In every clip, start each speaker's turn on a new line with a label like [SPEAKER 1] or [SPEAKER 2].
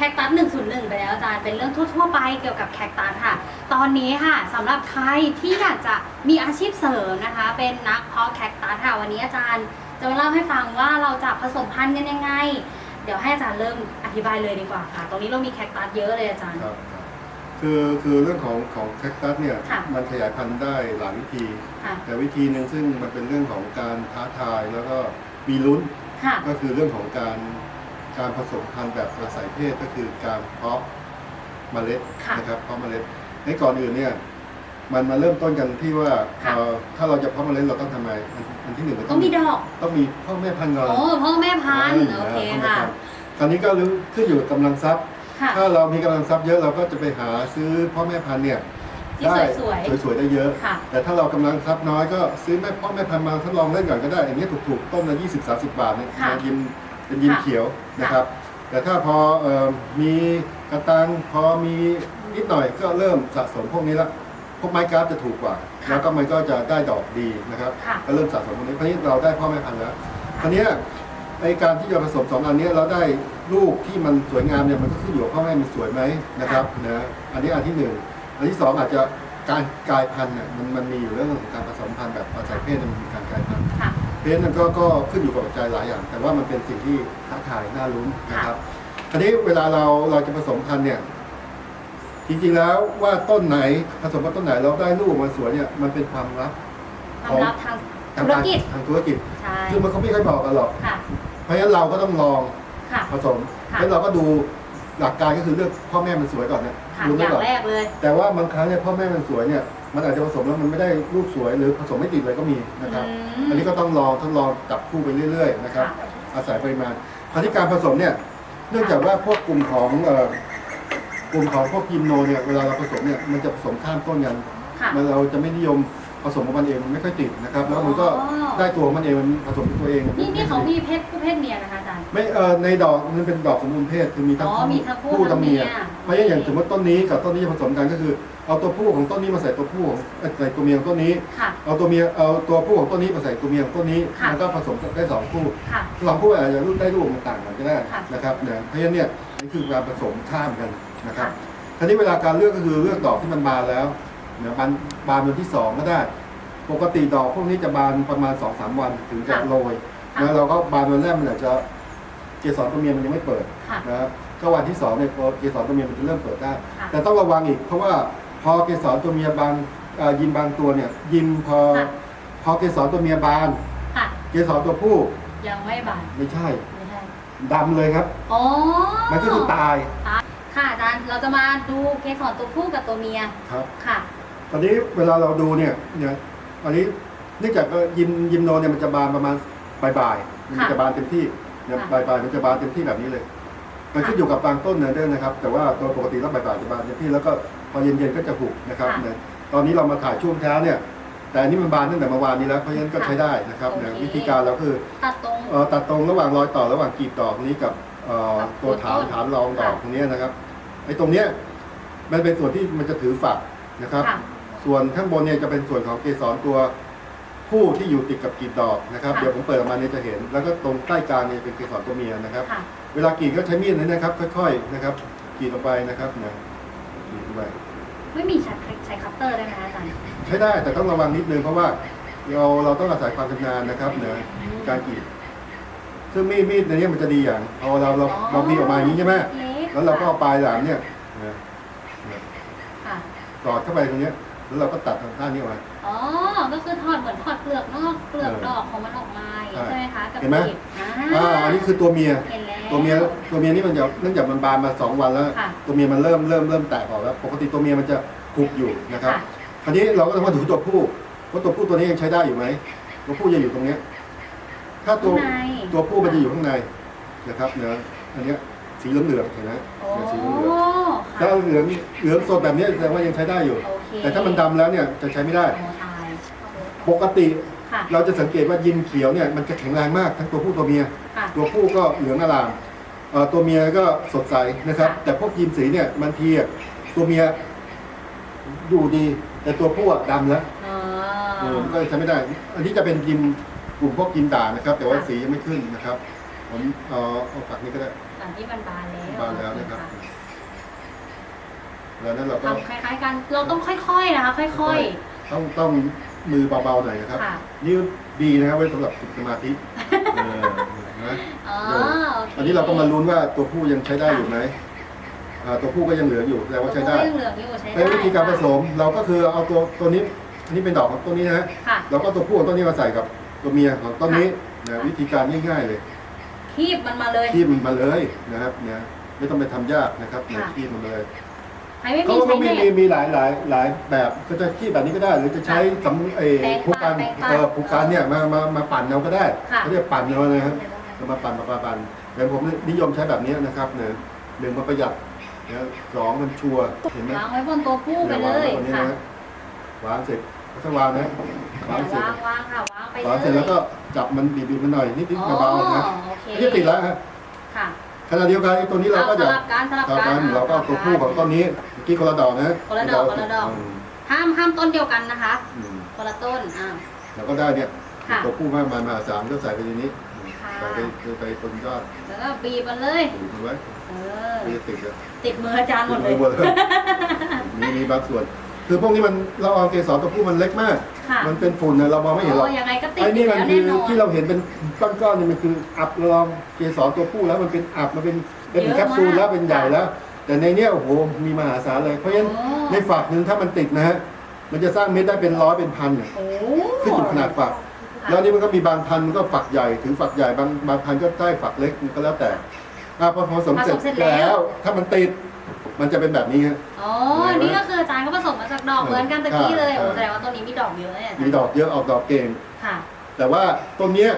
[SPEAKER 1] คคตัส 101 ไปแล้วอาจารย์เป็นเรื่องทั่ว ๆ ไปเกี่ยวกับแคคตัสค่ะ ตอนนี้ค่ะสำหรับใครที่อยากจะมีอาชีพเสริมนะคะ เป็นนักเพาะแคคตัสค่ะวันนี้อาจารย์จะมาเล่าให้ฟังว่าเราจะผสมพันธุ์กันยังไง เดี๋ยวให้อาจารย์เริ่มอธิบายเลยดีกว่าค่ะ ตรงนี้เรามีแคคตัสเยอะเลยอาจารย์
[SPEAKER 2] ครับครับคือคือเรื่องของของแคคตัสเนี่ย
[SPEAKER 1] ค่ะ
[SPEAKER 2] มันขยายพันธุ์ได้หลายวิธี
[SPEAKER 1] ค่ะ
[SPEAKER 2] แต่วิธีหนึ่งซึ่งมันเป็นเรื่องของการท้าทายแล้วก็มีลุ้น
[SPEAKER 1] ค่ะ
[SPEAKER 2] ก็คือเรื่องของการ การผสมพันธุ์แบบอาศัยเพศก็คือการเพาะเมล็ด
[SPEAKER 1] ค่ะ
[SPEAKER 2] นะครับเพาะเมล็ดในก่อนอื่นเนี่ยมันมาเริ่มต้นกันที่ว่า
[SPEAKER 1] ค่ะ
[SPEAKER 2] เอ่อถ้าเราจะเพาะเมล็ดเราต้องทำไมอันอันที่หนึ่งมัน
[SPEAKER 1] ต้องมีดอก
[SPEAKER 2] ต้องมีพ่อแม่พันธุ์ก่อน
[SPEAKER 1] โอ้พ่อแม่พันธุ์โอเค
[SPEAKER 2] พ่อแม่
[SPEAKER 1] ค่ะ
[SPEAKER 2] พันธุ์คราวนี้ก็รู้ขึ้นอยู่กับกำลังทรัพย์
[SPEAKER 1] ค่ะ
[SPEAKER 2] ถ้าเรามีกำลังทรัพย์เยอะเราก็จะไปหาซื้อพ่อแม่พันธุ์เนี่ย
[SPEAKER 1] ที่
[SPEAKER 2] ได้
[SPEAKER 1] สวย
[SPEAKER 2] สวยๆได้เยอะ
[SPEAKER 1] ค่ะ
[SPEAKER 2] แต่ถ้าเรากำลังทรัพย์น้อยก็ซื้อแม่พ่อแม่พันธุ์มาทดลองเล่นก่อนก็ได้อันนี้ถูกๆต้นละ20 30 บาทเนี่ย
[SPEAKER 1] ค่ะ
[SPEAKER 2] ยิม เป็นยิม
[SPEAKER 1] ค่ะ
[SPEAKER 2] เขียวนะครับ แต่ถ้าพอเอ่อมีกระตังพอมีนิดหน่อยก็เริ่มสะสมพวกนี้ละพวกไม้กราฟจะถูกกว่า
[SPEAKER 1] ค่ะ
[SPEAKER 2] แล้วก็มันก็จะได้ดอกดีนะครับ
[SPEAKER 1] ค่ะ
[SPEAKER 2] ก็เริ่มสะสมพวกนี้เพราะนี้เราได้พ่อแม่พันธุ์แล้วคราวเนี้ยไอการที่จะผสมสองอันเนี้ยเราได้ลูกที่มันสวยงามเนี่ยมันก็ขึ้นอยู่กับพ่อแม่มันสวยไหมนะครับนะอันนี้อันที่หนึ่งอันที่สองอาจจะการกลายพันธุ์เนี่ยมันมันมีอยู่เรื่องของการผสมพันธุ์แบบอาศัยเพศเนี่ยมันมีการกลายพันธุ์
[SPEAKER 1] ค่ะ
[SPEAKER 2] เพศนั้นก็ก็ขึ้นอยู่กับปัจจัยหลายอย่าง แต่ว่ามันเป็นสิ่งที่ท้าทายน่าลุ้นนะครับคราวนี้เวลาเราเราจะผสมพันธุ์เนี่ย จริงๆแล้วว่าต้นไหนผสมกับต้นไหนเราได้ลูกมาสวยเนี่ยมันเป็นความลับ
[SPEAKER 1] ความลับทางธุรกิจ
[SPEAKER 2] ทางธุรกิจ
[SPEAKER 1] ใช่
[SPEAKER 2] ซึ่งมันเขาไม่ค่อยบอกกันหรอก
[SPEAKER 1] ค่ะ
[SPEAKER 2] เพราะฉะนั้นเราก็ต้องลอง
[SPEAKER 1] ค่ะ
[SPEAKER 2] ผสม
[SPEAKER 1] ค่ะ
[SPEAKER 2] แล้วเราก็ดู หลักการก็คือเลือกพ่อแม่มันสวยก่อนเนี่ย
[SPEAKER 1] ค่ะ
[SPEAKER 2] ดู
[SPEAKER 1] อ
[SPEAKER 2] ไม่
[SPEAKER 1] ย่าง
[SPEAKER 2] ก่อน
[SPEAKER 1] แรกเลย
[SPEAKER 2] แต่ว่าบางครั้งเนี่ยพ่อแม่มันสวยเนี่ยมันอาจจะผสมแล้วมันไม่ได้ลูกสวยหรือผสมไม่ติดเลยก็มีนะครับ
[SPEAKER 1] อืม
[SPEAKER 2] อันนี้ก็ต้องลองทดลองจับคู่ไปเรื่อยๆนะครับ
[SPEAKER 1] ค่ะ
[SPEAKER 2] อาศัยปริมาณคราวที่การผสมเนี่ย เนื่องจากว่าพวกกลุ่มของเอ่อกลุ่มของพวกยิมโนเนี่ย เวลาเราผสมเนี่ย มันจะผสมข้ามต้นกัน
[SPEAKER 1] ค่ะ
[SPEAKER 2] มันเราจะไม่นิยมผ สมของมันเองมันไม่ค่อยติดนะครับ แล้วมันก็
[SPEAKER 1] อ๋อ
[SPEAKER 2] ได้ตัวของมันเองมันผสมตัวเอง
[SPEAKER 1] นี่นี่เขามีเพศผู้เพศเมียนะคะอาจารย์
[SPEAKER 2] ไม่เออในดอกมันเป็นดอกสมบูรณ์เพศคือมีทั้ง
[SPEAKER 1] อ๋อมีทั้งผู้
[SPEAKER 2] ผู้
[SPEAKER 1] ทั้
[SPEAKER 2] ทั้
[SPEAKER 1] ง
[SPEAKER 2] ง
[SPEAKER 1] เมี
[SPEAKER 2] เมี
[SPEAKER 1] ย
[SPEAKER 2] ย เพราะฉะนั้นอย่างสมมติต้นนี้กับต้นนี้จะผสมกันก็คือเอาตัวผู้ของต้นนี้มาใส่ตัวผู้ของเอ้ยใส่ตัวเมียของต้นนี้
[SPEAKER 1] ค่ะ
[SPEAKER 2] เอาตัวเมียเอาตัวผู้ของต้นนี้มาใส่ตัวเมียของต้นนี้
[SPEAKER 1] ค่ะ
[SPEAKER 2] แล้วก็ผสมได้สองคู่
[SPEAKER 1] ค่ะ
[SPEAKER 2] สองคู่อาจจะรูปได้รูปมันต่างกันก็ได้
[SPEAKER 1] ค่ะ
[SPEAKER 2] นะครับเนี่ยเพราะฉะนั้นเนี่ยนี่คือการผสมข้ามกันนะครับ
[SPEAKER 1] ค่ะ
[SPEAKER 2] ทีนี้เวลาการเลือกก็คือเลือกดอกที่มันบานแล้วเนี่ยบาน บานวันที่สองก็ได้ ปกติดอกพวกนี้จะบานประมาณ2อสามวันถึงจะ
[SPEAKER 1] ค่ะ
[SPEAKER 2] โรย
[SPEAKER 1] ค่ะ
[SPEAKER 2] แล้วเราก็บานวันแรกมันอาจจะเกสรตัวเมียมันยังไม่เปิด
[SPEAKER 1] ค่ะ
[SPEAKER 2] นะครับก็วันที่สองเนี่ยพอเกสรตัวเมียมันจะเริ่มเปิดได้
[SPEAKER 1] ค่ะ
[SPEAKER 2] แต่ต้องระวังอีก เพราะว่าพอเกสรตัวเมียบานเอ่อยิมบางตัวเนี่ยยิมพอ
[SPEAKER 1] ค่ะ
[SPEAKER 2] พอเกสรตัวเมียบาน
[SPEAKER 1] ค่ะ
[SPEAKER 2] เกสรตัวผู้
[SPEAKER 1] ยังไม่บาน
[SPEAKER 2] ไม่ใช่
[SPEAKER 1] ไม่ใช่
[SPEAKER 2] ดำเลยครับ
[SPEAKER 1] อ๋อ
[SPEAKER 2] มันก็คือตาย
[SPEAKER 1] ค่ะอาจารย์เราจะมาดูเกสรตัวผู้กับตัวเมีย
[SPEAKER 2] ครับ
[SPEAKER 1] ค่ะ
[SPEAKER 2] ตอนนี้เวลาเราดูเนี่ยเนี่ยตอนนี้เนื่องจากว่ายิมยิมโนเนี่ยมันจะบานประมาณบ่ายๆมัน
[SPEAKER 1] ค่ะ
[SPEAKER 2] จะบานเต็มที่เนี่ย
[SPEAKER 1] ค่ะ
[SPEAKER 2] บ่ายๆมันจะบานเต็มที่แบบนี้เลย มันขึ้นอยู่กับบางต้นนะด้วยนะครับ แต่ว่าตัวปกติแล้วบ่ายๆจะบานเต็มที่แล้วก็พอเย็นๆก็จะหุบนะครับ
[SPEAKER 1] ค่ะ
[SPEAKER 2] เนี่ยตอนนี้เรามาถ่ายช่วงเช้าเนี่ย แต่อันนี้มันบานตั้งแต่เมื่อวานนี้แล้วเพราะฉะนั้นก็
[SPEAKER 1] ค่ะ
[SPEAKER 2] ใช้ได้นะครับ
[SPEAKER 1] โอเค
[SPEAKER 2] เนี่ยวิธีการเราคือ
[SPEAKER 1] ตัดตรง
[SPEAKER 2] เอ่อตัดตรงระหว่างรอยต่อระหว่างกลีบดอกนี้กับเอ่อ
[SPEAKER 1] กับ
[SPEAKER 2] ตัวฐาน
[SPEAKER 1] ตัวต้น
[SPEAKER 2] ฐานรองดอก
[SPEAKER 1] ค่ะ
[SPEAKER 2] ตรงเนี้ยนะครับไอ้ตรงเนี้ยมันเป็นส่วนที่มันจะถือฝักนะครับ
[SPEAKER 1] ค่ะ
[SPEAKER 2] ส่วนข้างบนเนี่ยจะเป็นส่วนของเกสรตัวผู้ที่อยู่ติดกับกลีบดอกนะครับ
[SPEAKER 1] ค่ะ
[SPEAKER 2] เดี๋ยวผมเปิดออกมาเนี่ยจะเห็น แล้วก็ตรงใต้กลางเนี่ยเป็นเกสรตัวเมียนะครับ
[SPEAKER 1] ค่ะ
[SPEAKER 2] เวลากรีดก็ใช้มีดเลยนะครับ ค่อยๆนะครับกรีดลงไปนะครับเนี่ยกรีดลงไป
[SPEAKER 1] ไม่มีใช้ใช้คัตเตอร์ได้ไหมคะอาจารย์
[SPEAKER 2] ใช้ได้แต่ต้องระวังนิดนึงเพราะว่าเราเราต้องอาศัยความชำนาญนะครับเนย
[SPEAKER 1] อืม
[SPEAKER 2] การกรีดซึ่งมีดมีดในเนี้มันจะดีอย่างพอเราเรา
[SPEAKER 1] อ๋อ
[SPEAKER 2] เราบีบออกมาอย่างนี้ใช่ไหม
[SPEAKER 1] เล็ก
[SPEAKER 2] แล้วเราก็เอาปลายแหลมเนี่ยเนี่ยเนี่ย
[SPEAKER 1] ค่ะ
[SPEAKER 2] สอดเข้าไปตรงเนี้ย แล้วเราก็ตัดทางด้านนี้ออกมา
[SPEAKER 1] อ๋อ ก็คือถอดเหมือนถอดเปลือกนอกเปลือก
[SPEAKER 2] เออ
[SPEAKER 1] ดอกของมันออกมาอย่างนี้
[SPEAKER 2] ใช่
[SPEAKER 1] ใช่ไหมคะกับ
[SPEAKER 2] เห็นไหม
[SPEAKER 1] กลีบอ่า
[SPEAKER 2] อ่าอันนี้คือตัวเมีย
[SPEAKER 1] เห็นแล้ว
[SPEAKER 2] ตัวเมียตัวเมียนี่มันจะเนื่องจากมันบานมาสองวันแล้ว
[SPEAKER 1] ค่ะ
[SPEAKER 2] ตัวเมียมันเริ่มเริ่มเริ่มแตกออกแล้ว ปกติตัวเมียมันจะคุกอยู่นะครับ
[SPEAKER 1] ค่ะ
[SPEAKER 2] คราวนี้เราก็ต้องมาดูตัวผู้ว่าตัวผู้ตัวนี้ยังใช้ได้อยู่ไหมตัวผู้จะอยู่ตรงเนี้ยถ้าตัว
[SPEAKER 1] ข้างใน
[SPEAKER 2] ตัวผู้มันจะอยู่ข้างในนะครับเนื้ออันเนี้ยสีเหลืองเหลืองๆเห็นไหม
[SPEAKER 1] โอ้
[SPEAKER 2] เนี่ยสีเหลืองเหลือง
[SPEAKER 1] ค่ะ
[SPEAKER 2] ถ้าเหลืองเหลืองสดแบบเนี้ยแสดงว่ายังใช้ได้อยู่
[SPEAKER 1] โอเค
[SPEAKER 2] แต่ถ้ามันดำแล้วเนี่ยจะใช้ไม่ได้
[SPEAKER 1] โอ้ตาย
[SPEAKER 2] ปกติ
[SPEAKER 1] ค่ะ
[SPEAKER 2] เราจะสังเกตว่ายิมเขียวเนี่ยมันจะแข็งแรงมากทั้งตัวผู้ตัวเมีย
[SPEAKER 1] ค่ะ
[SPEAKER 2] ตัวผู้ก็เหลืองอลามเอ่อตัวเมียก็สดใสนะครับ
[SPEAKER 1] ค่ะ
[SPEAKER 2] แต่พวกยีนสีเนี่ยบางทีอะตัวเมียอยู่ดี แต่ตัวผู้อะดำแล้ว
[SPEAKER 1] อ๋อ
[SPEAKER 2] เออมันก็ใช้ไม่ได้ อันนี้จะเป็นยิมกลุ่มพวกยิมด่างนะครับ แต่ว่า
[SPEAKER 1] ค่ะ
[SPEAKER 2] สียังไม่ขึ้นนะครับ ผมเอาเอาฝักนี้ก็ได้
[SPEAKER 1] ตอนที่มันบานแล้ว
[SPEAKER 2] บานแล้วนะครับ แล้วนั้นเราก็
[SPEAKER 1] ทำคล้ายๆกัน เราต้องค่อยๆนะคะ ค่อย
[SPEAKER 2] ต้องต้องมือเบาๆหน่อยนะครับ
[SPEAKER 1] ๆ ค่ะ
[SPEAKER 2] นี่ดีนะครับไว้สำหรับฝึกสมาธิเออนะ
[SPEAKER 1] อ๋อโอเค
[SPEAKER 2] อันนี้เราก็มาลุ้นว่าตัวผู้ยังใช้ได้อยู่ไหมอ่าตัวผู้ก็ยังเหลืออยู่แสดงว่าใช้ได้
[SPEAKER 1] ตัวผู้ยังเหลืองอยู่ใช้ได้
[SPEAKER 2] เป็นวิธีการผสมเราก็คือเอาตัวตัวนี้อันนี้เป็นดอกของต้นนี้นะฮะ
[SPEAKER 1] ค่ะ
[SPEAKER 2] เราก็ตัวผู้ของต้นนี้มาใส่กับตัวเมียของต้นนี้นะ
[SPEAKER 1] ค่ะ
[SPEAKER 2] วิธีการง่ายๆเลย
[SPEAKER 1] คีบมันมาเลย
[SPEAKER 2] คีบมันมาเลยนะครับเนี่ยไม่ต้องไปทำยากนะครับเนี่ย
[SPEAKER 1] ค่ะ
[SPEAKER 2] คีบมันเลย
[SPEAKER 1] ใครไม่
[SPEAKER 2] เขา
[SPEAKER 1] มี
[SPEAKER 2] ก็
[SPEAKER 1] ใช้
[SPEAKER 2] มี
[SPEAKER 1] เน็
[SPEAKER 2] มี
[SPEAKER 1] ต
[SPEAKER 2] มีหลายหลายหลายแบบก็จะคีบแบบนี้ก็ได้ หรือจะใช้สำเออ
[SPEAKER 1] แปรง
[SPEAKER 2] ผู้การ
[SPEAKER 1] แปรงปัด
[SPEAKER 2] เออผู้การเนี่ยมามามาปั่นเอาก็ได้
[SPEAKER 1] ค่ะ
[SPEAKER 2] เขาเรียกปั่นเอานะครับเอามาปั่นมาปั่นปั่นแต่ผมนิยมใช้แบบนี้นะครับเนี่ยหนึ่งมันประหยัดนะสองมันชัวร์เห็นไหม
[SPEAKER 1] วางไว้บนตัวผู้ไปเลย
[SPEAKER 2] วางไว้บนนี้
[SPEAKER 1] ค่ะ
[SPEAKER 2] นะวางเสร็จก็วางนะวางเสร็จ
[SPEAKER 1] วางวางค่ะวางไปเลยวา
[SPEAKER 2] งเสร็จแล้วก็จับมันบีบๆมันหน่อยนิด
[SPEAKER 1] อ๋อ
[SPEAKER 2] ๆเบาๆนะ
[SPEAKER 1] โอเค
[SPEAKER 2] อันนี้ติดแล้วฮะ
[SPEAKER 1] ค่ะ
[SPEAKER 2] ขณะเดียวกันไอ้ตัวนี้เราก็
[SPEAKER 1] อ
[SPEAKER 2] จะ
[SPEAKER 1] สลับกันสลับ
[SPEAKER 2] ต่อ
[SPEAKER 1] กั
[SPEAKER 2] กันนเราก็เอาตัวผู้ของต้นนี้เมื่อกี้คนละดอกนะ
[SPEAKER 1] คนละดอกคนละดอก
[SPEAKER 2] ม
[SPEAKER 1] ห้ามห้ามต้นเดียวกันนะคะ
[SPEAKER 2] อืม
[SPEAKER 1] คนละต้นอ่า
[SPEAKER 2] เราก็ได้เนี่ย
[SPEAKER 1] ค่ะ
[SPEAKER 2] ตัวผู้มากมายมหาศาลก็ใส่ไปในนี้
[SPEAKER 1] ค่ะ
[SPEAKER 2] ใส่ไปไปบนยอด
[SPEAKER 1] แล้วก็บีบมันเลย
[SPEAKER 2] ดูไว้
[SPEAKER 1] เออ
[SPEAKER 2] ไม่จะติดเลย
[SPEAKER 1] ติดมืออาจารย์หมดเลย
[SPEAKER 2] ติหมดเลยมีมีบางส่วน คือพวกนี้มันเราเอาเกสรตัวผู้มันเล็กมาก
[SPEAKER 1] ค่ะ
[SPEAKER 2] มันเป็นฝุ่นนะเรามองไม่เห็นหรอก
[SPEAKER 1] โอ้ยังไงก็ติด
[SPEAKER 2] ไอ้นี่
[SPEAKER 1] ยู่
[SPEAKER 2] มัน
[SPEAKER 1] แล้ว
[SPEAKER 2] คื
[SPEAKER 1] แน่
[SPEAKER 2] อน
[SPEAKER 1] อน
[SPEAKER 2] ที่เราเห็นเป็นก้อนๆนี่มันคืออับลองเกสรตัวผู้แล้วมันเป็นอับมันเป็นเป็น
[SPEAKER 1] เยอะ
[SPEAKER 2] แคปซูลแล้ว
[SPEAKER 1] มาก
[SPEAKER 2] เป็นใหญ่แล้ว แต่ในเนี้ยโอ้โหมีมหาศาลเลย เพราะฉะนั้น
[SPEAKER 1] โอ้
[SPEAKER 2] ในฝักหนึ่งถ้ามันติดนะฮะมันจะสร้างเม็ดได้เป็นร้อยเป็นพันน่ะ
[SPEAKER 1] โอ้
[SPEAKER 2] ขึ้นอยู่ขนาดฝัก แล้วอันนี่มันก็มีบางพันธุ์มันก็ฝักใหญ่ถึงฝักใหญ่บางบางพันธุ์ก็ได้ฝักเล็กมันก็แล้วแต่อะพอผสมเสร็จแล้ว ถ้ามันติด มันจะเป็นแบบนี้ฮะ
[SPEAKER 1] อ๋อ นี่ก็คืออาจารย์ก็ผสมมาจากดอกเหมือนกันตะกี้เลย
[SPEAKER 2] ใช่
[SPEAKER 1] โอ้แสดงว่าต้นนี้มีดอกเยอะเนี่ย
[SPEAKER 2] มีดอกเยอะออกดอกเก่ง
[SPEAKER 1] ค่ะ
[SPEAKER 2] แต่ว่าต้นเนี้ย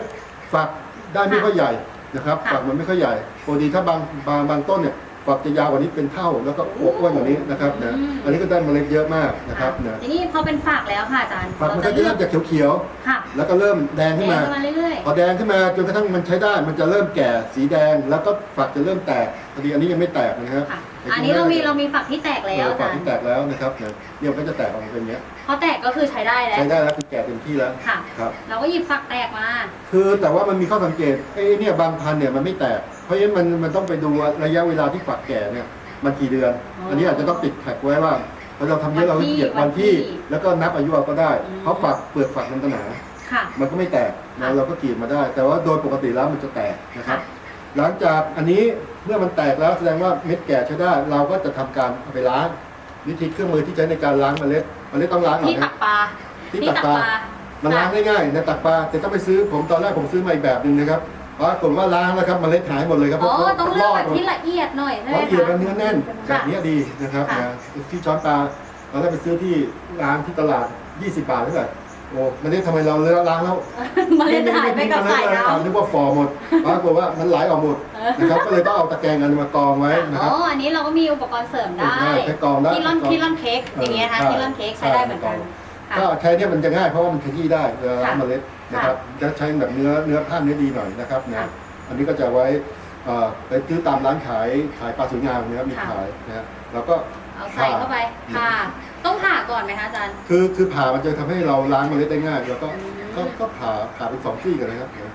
[SPEAKER 2] ฝักได้ไม่ค่อยใหญ่นะครับ
[SPEAKER 1] ค่ะ
[SPEAKER 2] ฝักมันไม่ค่อยใหญ่ปกติถ้าบางบางบางต้นเนี่ยฝักจะยาวกว่านี้เป็นเท่าแล้วก็อวบอ้วนกว่านี้นะครับนะ
[SPEAKER 1] อืม
[SPEAKER 2] อันนี้ก็ได้เมล็ดเยอะมากนะครับนะ
[SPEAKER 1] ทีนี้พอเป็นฝักแล้วค่ะอาจารย์
[SPEAKER 2] ฝักมันก็จะเริ่มจากเขียว
[SPEAKER 1] ค่ะ
[SPEAKER 2] ๆ แล้วก็เริ่มแดง
[SPEAKER 1] แด
[SPEAKER 2] ขึ้
[SPEAKER 1] ง
[SPEAKER 2] นมา
[SPEAKER 1] ขึ้นมาเรื่อย
[SPEAKER 2] พอแดงขึ้นมาจนกระทั่งมันใช้ได้ มันจะเริ่มแก่สีแดง แล้วก็ฝักจะเริ่มแตกพอดีอันนี้ยังไม่แตกนะครับ
[SPEAKER 1] ๆค่ะ อันนี้เรามีเรามีฝักที่แตกแล้ว
[SPEAKER 2] เออ
[SPEAKER 1] อา
[SPEAKER 2] ฝัก
[SPEAKER 1] จารย์
[SPEAKER 2] ที่แตกแล้วนะครับเนี่ยเนี่ยมันก็จะแตกออกมาเป็นอย่างเงี้ย
[SPEAKER 1] พอแตกก็คือใช้ได้แล้ว
[SPEAKER 2] ใช้ได้แล้วคือแก่เต็มที่แล้ว
[SPEAKER 1] ค่ะ
[SPEAKER 2] ครับ
[SPEAKER 1] เราก็หยิบฝักแตกมา
[SPEAKER 2] คือแต่ว่ามันมีข้อสังเกตไอ้เนี่ยบางพันธุ์เนี่ยมันไม่แตก เพราะฉะนั้นมันมันต้องไปดูว่าระยะเวลาที่ฝักแก่เนี่ยมันกี่เดือน
[SPEAKER 1] อ๋ออั
[SPEAKER 2] อันนี้อาจจะต้องติดแท็กไว้ว่าพอเราทำเยอะเรา
[SPEAKER 1] วันที่
[SPEAKER 2] เกียด
[SPEAKER 1] วั
[SPEAKER 2] วันน
[SPEAKER 1] ที่
[SPEAKER 2] ที่ แล้วก็นับอายุเอาก็ได้
[SPEAKER 1] อืม
[SPEAKER 2] เพราะฝักเปลือกฝักมันก็หนา
[SPEAKER 1] ค่ะ
[SPEAKER 2] มันก็ไม่แตก
[SPEAKER 1] ค่ะ
[SPEAKER 2] นะเราก็กรีดมาได้ แต่ว่าโดยปกติแล้วมันจะแตกนะครับ
[SPEAKER 1] ค่ะ
[SPEAKER 2] หลังจากอันนี้เมื่อมันแตกแล้วแสดงว่าเม็ดแก่ใช้ได้ เราก็จะทำการเอาไปล้างวิธีเครื่องมือที่ใช้ในการล้างเมล็ดเมล็ดต้องล้างก่อน
[SPEAKER 1] ที่ตั
[SPEAKER 2] นะ
[SPEAKER 1] กปลา
[SPEAKER 2] ที่ตักปลา มันล้างได้ง่ายนะตักปลาแต่ต้องไปซื้อผมตอนแรกผมซื้อมาอีกแบบหนึ่งนะครับปรากฏว่าล้างแล้วครับเมล็ดหายหมดเลยครับ
[SPEAKER 1] อ๋อ
[SPEAKER 2] พราะ
[SPEAKER 1] ต้องเลือกแบบ
[SPEAKER 2] หมด
[SPEAKER 1] ที่ละเอียดหน่อยใช่ไหม
[SPEAKER 2] ละเอียดและ
[SPEAKER 1] คะ
[SPEAKER 2] เนื้อแน่นแบบนี้ดีนะครับ
[SPEAKER 1] ค่ะ
[SPEAKER 2] นะที่ช้อนปลาเราได้ไปซื้อที่ร้านที่ตลาด 20 บาทเท่าไหร่ โอ้มันนี่ทำไมเราเลือกล้างแล้ว
[SPEAKER 1] เมาเล็ดหายไปกับสาย
[SPEAKER 2] เมล็ด
[SPEAKER 1] น้
[SPEAKER 2] อ่นึกว่าฟอหมดปรากฏว่ามันไหลออกหมดนะครับก็เลยต้องเอาตะแกรงอันมากองำไว้นะครับ
[SPEAKER 1] อ๋ออันนี้เราก็มีอุปกรณ์เสริมได้
[SPEAKER 2] ได้ใช้กรองได้
[SPEAKER 1] ที่ร่อน
[SPEAKER 2] กรอง
[SPEAKER 1] ที่ร่อนเค้กอย่างเงี้ยค่ะ
[SPEAKER 2] เออ
[SPEAKER 1] ที่ร่อนเค้กใช้ได้เหมือนกันค่ะ
[SPEAKER 2] ก็ใช้เนี่ยมันจะง่ายเพราะว่ามันขยี้ได้เวลาล้าง
[SPEAKER 1] ค่ะ
[SPEAKER 2] เมล็ดนะครับจะใช้แบบเนื้อเนื้อผ้าเนื้อดีหน่อยนะครับนะ
[SPEAKER 1] ค่ะ
[SPEAKER 2] อันนี้ก็จะไว้เอ่อไปซื้อตามร้านขายขายปลาสวยงามนะครับมี
[SPEAKER 1] ค่ะ
[SPEAKER 2] ขายนะฮะแล้วก็
[SPEAKER 1] เอาใส่เข้าไปผ่าต้ องผ่าก่อนไหมคะอาจารย์
[SPEAKER 2] คือคือผ่ามันจะทำให้เราล้างเมล็ดได้ง่ายแล้วก็
[SPEAKER 1] อืม
[SPEAKER 2] ก็ก็ผ่าผ่าเป็นสองซี่กันนะครับนะ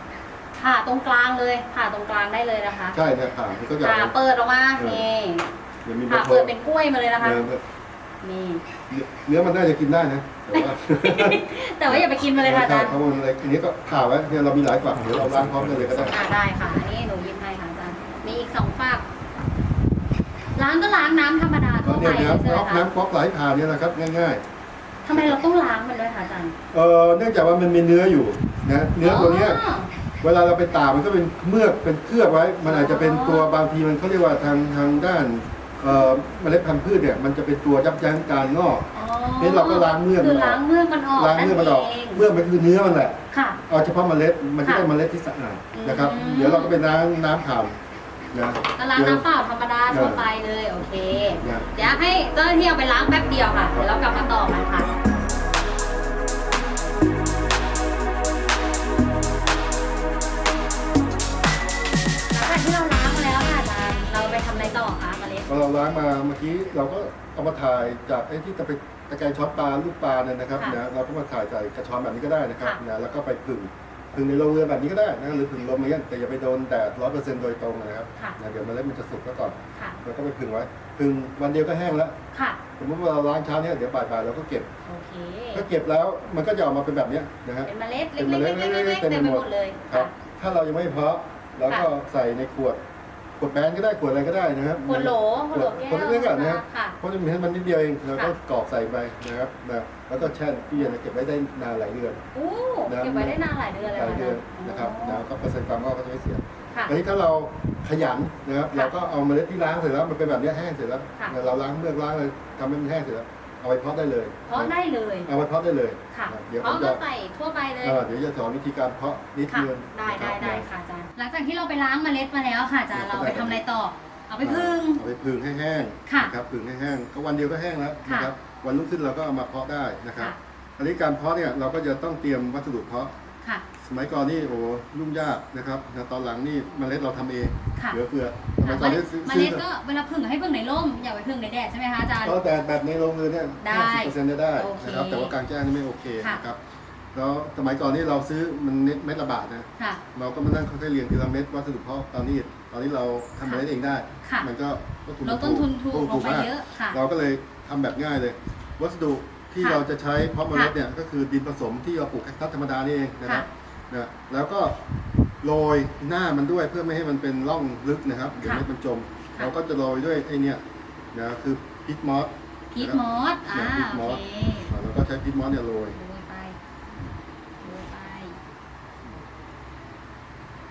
[SPEAKER 1] ผ่าตรงกลางเลย ผ่าตรงกลางได้เลยนะคะ
[SPEAKER 2] ใช่เนี่ยผ่ามันก็จะ
[SPEAKER 1] ผ่าเปิดออกมา
[SPEAKER 2] เออ
[SPEAKER 1] นี่
[SPEAKER 2] เดี๋ยวมี
[SPEAKER 1] ผ่า
[SPEAKER 2] โท
[SPEAKER 1] เปิดเป็นกล้วยมาเลยนะคะ
[SPEAKER 2] เนื้อ
[SPEAKER 1] นี่
[SPEAKER 2] เนื้อมันน่าจะกินได้นะแต่ว่า
[SPEAKER 1] แต่ว่าอย่าไปกินมาเลยค่ะอาจารย์
[SPEAKER 2] เพราะมันอะไรอันนี้ก็ผ่าไว้เนี่ยเรามีหลายฝักเดี๋ยวเราล้างพร้อมกันเลยก็ได้
[SPEAKER 1] อ่าได้ค่ะ อันนี้หนูยิ้มให้ค่ะอาจารย์ มีอีกสองฝาก ล้างก็ล้างน้ำธรรมดา
[SPEAKER 2] ก็
[SPEAKER 1] ทั่วไป
[SPEAKER 2] เนี่ยนะครับ
[SPEAKER 1] ใช่ไหม
[SPEAKER 2] ก๊อก
[SPEAKER 1] คะ
[SPEAKER 2] น้ำก๊อกไหลผ่านเนี่ยนะครับง่าย
[SPEAKER 1] ทำไมเราต้องล้างมันด้วยคะอาจารย์
[SPEAKER 2] ๆเอ่อเนื่องจากว่ามันมีเนื้ออยู่นะเนื้อตัวเนี้ยเวลาเราไปตากมันก็เป็นเมือกเป็นเคลือบไว้ มันอาจจะเป็นตัวบางทีมันเขาเรียกว่าทางทางด้านเอ่อเมล็ดพันธุ์พืชเนี่ยมันจะเป็นตัวยับยั้งการงอก
[SPEAKER 1] อ๋อ
[SPEAKER 2] นี่เราก็ล้างเมือก
[SPEAKER 1] คื
[SPEAKER 2] มั
[SPEAKER 1] อน
[SPEAKER 2] ออก
[SPEAKER 1] ล้างเมือกมันออก
[SPEAKER 2] ล้างเมือกมันออก
[SPEAKER 1] เอง
[SPEAKER 2] เมือกมันคือเนื้อมันแหละ
[SPEAKER 1] ค่ะ
[SPEAKER 2] เอาเฉพาะเมล็ดมันจะได้
[SPEAKER 1] ค่ะ
[SPEAKER 2] เมล็ดที่สะอาดนะครับ
[SPEAKER 1] อืม
[SPEAKER 2] เดี๋ยวเราก็ไปล้างน้ำผ่าน นะ
[SPEAKER 1] แล้วล้างน้ำเปล่าธรรมดาทั่วไปเลยโอเค
[SPEAKER 2] นะ
[SPEAKER 1] เดี๋ยวให้เจ้าหน้าที่เอาไปล้างแป๊บเดียวค่ะ เดี๋ยวเรากลับมาต่อกันค่ะหลังจากที่เราล้างมาแล้วค่ะอาจารย์เราไปทำอะไรต่อคะมาเล็ก
[SPEAKER 2] พอเราล้างมาเมื่อกี้เราก็เอามาถ่ายจากไอ้ที่จะไปตะแกรงช้อนปลาลูกปลาเนี่ยนะครับ
[SPEAKER 1] ค่ะ
[SPEAKER 2] นะเราก็มาถ่ายใส่กระชอนแบบนี้ก็ได้นะครับ
[SPEAKER 1] ค่ะ
[SPEAKER 2] นะแล้วก็ไปผึ่ง ผึ่งในโรงเรือนแบบนี้ก็ได้นะหรือผึ่งลมอะไรเงี้ยแต่อย่าไปโดนแดดร้อยเปอร์เซ็นต์โดยตรงนะครับ
[SPEAKER 1] ค่ะ
[SPEAKER 2] นะเดี๋ยวเมล็ดมันจะสุกซะก่อน
[SPEAKER 1] ค่ะ
[SPEAKER 2] เราก็ไปผึ่งไว้ผึ่งวันเดียวก็แห้งแล้ว
[SPEAKER 1] ค่ะ
[SPEAKER 2] สมมติว่าเราล้างเช้าเนี่ยเดี๋ยวบ่ายๆเราก็เก็บ
[SPEAKER 1] โอเค
[SPEAKER 2] ถ้าเก็บแล้วมันก็จะออกมาเป็นแบบเนี้ยนะฮะ
[SPEAKER 1] เป็นเมล็ด
[SPEAKER 2] เป็น
[SPEAKER 1] เล็ก
[SPEAKER 2] เม
[SPEAKER 1] ๆ
[SPEAKER 2] ล็ด
[SPEAKER 1] เล็กๆเล็กๆ
[SPEAKER 2] เต็
[SPEAKER 1] เต็
[SPEAKER 2] ม
[SPEAKER 1] ม
[SPEAKER 2] ไป
[SPEAKER 1] ไป
[SPEAKER 2] ห
[SPEAKER 1] ห
[SPEAKER 2] ม
[SPEAKER 1] ม
[SPEAKER 2] ด
[SPEAKER 1] ดเลย
[SPEAKER 2] ครับ
[SPEAKER 1] ค่ะ
[SPEAKER 2] ถ้าเรายังไม่เพาะเราก็ใส่ในขวด ขวดแบนก็ได้ขวดอะไรก็ได้นะครับ
[SPEAKER 1] ขวดโหลขวดโหลแก้ว
[SPEAKER 2] ขวดเล็กๆอะนะครับ
[SPEAKER 1] ค่ะ
[SPEAKER 2] เพราะจะมีให้มันนิดเดียวเองเราก็
[SPEAKER 1] ค่ะ
[SPEAKER 2] กรอกใส่ไปนะครับนะแล้วก็แช่ตู้เย็นเก็บไว้ได้นานหลายเดือน
[SPEAKER 1] โอ้เก็บไว้ได้นานหลายเดือนเลย
[SPEAKER 2] หลายเดือน
[SPEAKER 1] ค่ะ
[SPEAKER 2] นะครับ
[SPEAKER 1] อ๋
[SPEAKER 2] นะ
[SPEAKER 1] อ
[SPEAKER 2] ก็เปอร์เซ็นต์ความงอกก็จะไม่เสีย
[SPEAKER 1] ค่ะ
[SPEAKER 2] อันนี้ถ้าเราขยันนะครับ
[SPEAKER 1] ค่ะ
[SPEAKER 2] เราก็เอาเมล็ดที่ล้างเสร็จแล้วมันเป็นแบบเนี้ยแห้งเสร็จแล้ว
[SPEAKER 1] ค่ะ
[SPEAKER 2] เราล้างเมือกล้างเลยทำให้มันแห้งเสร็จแล้ว เอาไปเพาะได้เลย
[SPEAKER 1] เพราะได้เลย
[SPEAKER 2] เอาไปเพาะได้เลย
[SPEAKER 1] ค่ะ
[SPEAKER 2] นะเดี๋ยว
[SPEAKER 1] เพ
[SPEAKER 2] ผม
[SPEAKER 1] ราะ
[SPEAKER 2] จะ
[SPEAKER 1] ก็ใส่ทั่วไปเลย
[SPEAKER 2] เออเดี๋ยวจะสอนวิธีการเพาะนิด
[SPEAKER 1] ค่ะ
[SPEAKER 2] นึง
[SPEAKER 1] ได้
[SPEAKER 2] นะค
[SPEAKER 1] ได้
[SPEAKER 2] รับ
[SPEAKER 1] ได้
[SPEAKER 2] นะ
[SPEAKER 1] ค่ะอาจารย์ หลังจากที่เราไปล้างเมล็ดมาแล้วค่ะอาจารย์เราไปทำอะไรต่อ เอาไปพึ่ง
[SPEAKER 2] เอาไปพึ่งให้แห้ง
[SPEAKER 1] ค่ะ
[SPEAKER 2] นะครับพึ่งให้แห้งก็วันเดียวก็แห้งแล้ว
[SPEAKER 1] ค่ะ
[SPEAKER 2] นะครับ วันรุ่งขึ้นเราก็เอามาเพาะได้นะครับ
[SPEAKER 1] ค่ะ
[SPEAKER 2] อันนี้การเพาะเนี่ยเราก็จะต้องเตรียมวัสดุเพาะ
[SPEAKER 1] ค่ะ
[SPEAKER 2] สมัยก่อนนี่โอ้ยุ่งยากนะครับนะตอนหลังนี่เมล็ดเราทำเอง
[SPEAKER 1] ค่ะ
[SPEAKER 2] เหลือเฟือสมั
[SPEAKER 1] ค่ะ
[SPEAKER 2] ยก่อนนี่ซื้อ
[SPEAKER 1] เม
[SPEAKER 2] ซื้
[SPEAKER 1] ล็
[SPEAKER 2] อ
[SPEAKER 1] ดก็เวลาพึ่งให้พึ่งในร่ม อย่าไปพึ่งในแดดใช่ไหมคะอาจารย์
[SPEAKER 2] ก็แต่แบบในโรงเรือนเนี่ย
[SPEAKER 1] ได้
[SPEAKER 2] ห้าสิบเปอร์เซ็นต์ได้
[SPEAKER 1] โอเค
[SPEAKER 2] นะครับ แต่ว่ากลางแจ้งนี่ไม่โอเค
[SPEAKER 1] ค่ะ
[SPEAKER 2] นะครับแล้วสมัยก่อนนี่เราซื้อมันเม็ดละบาทนะ
[SPEAKER 1] ค่ะ
[SPEAKER 2] เราก็มานั่งค่อยๆเรียงทีละเม็ดวัสดุเพาะตอนนี้ตอนนี้เราทำเมล็ดเองได้
[SPEAKER 1] ค่ะ
[SPEAKER 2] มันก็ต้นทุน
[SPEAKER 1] ลดต้นทุนถูกลงไป
[SPEAKER 2] มาก
[SPEAKER 1] เยอะค่ะ
[SPEAKER 2] เราก็เลยทำแบบง่ายเลย วัสดุ ที่
[SPEAKER 1] ค่ะ
[SPEAKER 2] เราจะใช้เพาะเมล็ดเนี่ยก็คือดินผสมที่เราปลูกแคคตัสธรรมดานี่เองนะครับนะแล้วก็โรยหน้ามันด้วยเพื่อไม่ให้มันเป็นร่องลึกนะครับเดี๋ยว
[SPEAKER 1] ค่ะ
[SPEAKER 2] เม็ดมันจม
[SPEAKER 1] ค่ะ
[SPEAKER 2] เราก็จะโรยด้วยไอ้เนี่ยนะคือพิทมอส
[SPEAKER 1] พีทมอสอ่า
[SPEAKER 2] พีทม
[SPEAKER 1] โอ
[SPEAKER 2] อส
[SPEAKER 1] เค
[SPEAKER 2] เราก็ใช้พิทมอสเนี่ยโรย
[SPEAKER 1] โรยไปโรยไป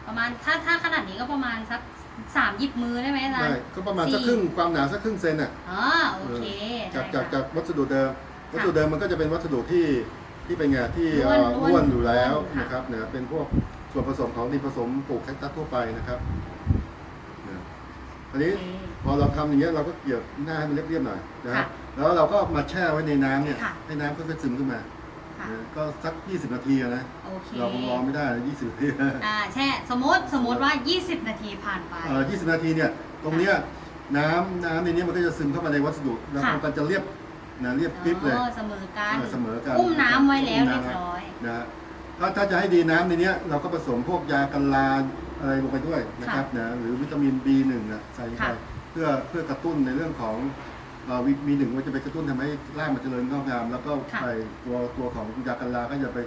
[SPEAKER 1] ประมาณถ้าถ้าขนาดนี้ก็ประมาณสักสามหยิบมือได้ไหมอาจาร
[SPEAKER 2] ได้
[SPEAKER 1] ย์
[SPEAKER 2] ก็ประมาณสัก
[SPEAKER 1] สี่
[SPEAKER 2] ครึ่งความหนาสักครึ่งเซนอะ
[SPEAKER 1] อ๋อโอเค
[SPEAKER 2] จาก
[SPEAKER 1] ได้
[SPEAKER 2] จาก
[SPEAKER 1] ค่ะ
[SPEAKER 2] จากวัสดุเดิม วัสดุเดิมมันก็จะเป็นวัสดุที่ที่เป็นไงที่เอ่อ
[SPEAKER 1] ร่วน
[SPEAKER 2] ร่วนอยู่แล้ว
[SPEAKER 1] ร่วนค่ะ
[SPEAKER 2] นะครับเนี่ยเป็นพวกส่วนผสมของดินผสมปลูกแคคตัสทั่วไปนะครับเนี่ยอันนี้
[SPEAKER 1] โอเค
[SPEAKER 2] พอเราทำอย่างเงี้ยเราก็เกี่ยวหน้าให้มันเรียบๆหน่อยนะครั
[SPEAKER 1] ค่ะ
[SPEAKER 2] บแล้วเราก็มาแช่ไว้ในน้ำเนี่ย
[SPEAKER 1] ค่ะ
[SPEAKER 2] ให้น้ำค่อยๆซึมขึ้นมา
[SPEAKER 1] ค่ะ
[SPEAKER 2] นะก็สัก 20 นาทีอะนะ
[SPEAKER 1] โอเค
[SPEAKER 2] เราคงรอไม่ได้นะ20นาที
[SPEAKER 1] อ่าแช่สมมติสมมติว่า 20 นาทีผ่านไป
[SPEAKER 2] เอ่อ20 นาทีเนี่ยตรงเนี้ยน้ำน้ำในเนี้ยมันก็จะซึมเข้ามาในวัสดุแล้ว
[SPEAKER 1] ค่ะ
[SPEAKER 2] มันก็จะเรียบ นะเรียบกริบเลย
[SPEAKER 1] อ๋อเสมอกัน
[SPEAKER 2] เออเสมอกัน
[SPEAKER 1] อุ้มน้ำไว้แล้ว
[SPEAKER 2] อุ้ม
[SPEAKER 1] เรีย
[SPEAKER 2] น้ำ
[SPEAKER 1] บร้อย
[SPEAKER 2] นะฮะถ้าถ้าจะให้ดีน้ำในเนี้ยเราก็ผสมพวกยากันลาอะไรลงไปด้วยนะครับนะหรือวิตามิน B1 นะใส่ลงไป
[SPEAKER 1] ค่ะ
[SPEAKER 2] เพื่อเพื่อกระตุ้นในเรื่องของเอ่อวิมีหนึ่งว่าจะไปกระตุ้นทำให้ร่างมันเจริญงอกงาม แล้วก็
[SPEAKER 1] ค่ะ
[SPEAKER 2] ไปตัวตัวของยากันลาก็จะไป